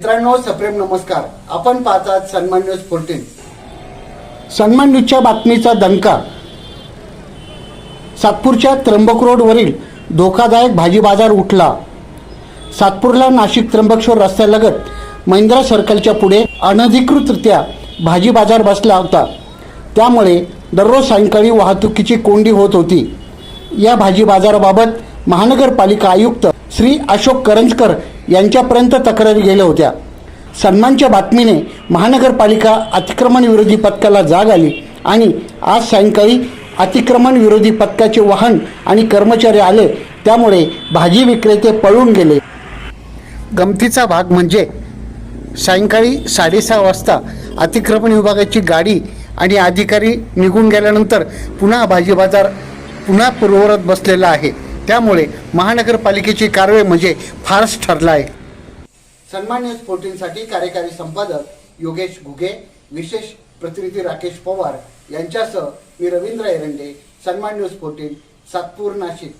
मित्रांनो सप्रेम नमस्कार. आपण पाहतात सन्मान न्यूज फोर्टीन सन्मान न्यूजच्या बातमीचा दणका. सातपूरच्या त्र्यंबक रोडवरील धोकादायक भाजी बाजार उठला. सातपूरला नाशिक त्र्यंबकेश्वर रस्त्यालगत महिंद्रा सर्कलच्या पुढे अनधिकृतरित्या भाजी बाजार बसला होता. त्यामुळे दररोज सायंकाळी वाहतुकीची कोंडी होत होती. या भाजी बाजाराबाबत महानगरपालिका आयुक्त श्री अशोक करंजकर यांच्यापर्यंत तक्रारी गेल्या होत्या. सन्मानच्या बातमीने महानगरपालिका अतिक्रमण विरोधी पथकाला जाग आली आणि आज सायंकाळी अतिक्रमण विरोधी पथकाचे वाहन आणि कर्मचारी आले. त्यामुळे भाजी विक्रेते पळून गेले. गमतीचा भाग म्हणजे सायंकाळी साडेसहा वाजता अतिक्रमण विभागाची गाडी आणि अधिकारी निघून गेल्यानंतर पुन्हा भाजी बाजार पुन्हा पूर्ववत बसलेला आहे. त्यामुळे महानगरपालिकेची कारवाई म्हणजे फारच ठरला आहे. सन्मान न्यूज फोर्टीनसाठी कार्यकारी संपादक योगेश घुगे विशेष प्रतिनिधी राकेश पवार यांच्यासह मी रवींद्र एरंडे सन्मान न्यूज फोर्टीन सातपूर नाशिक.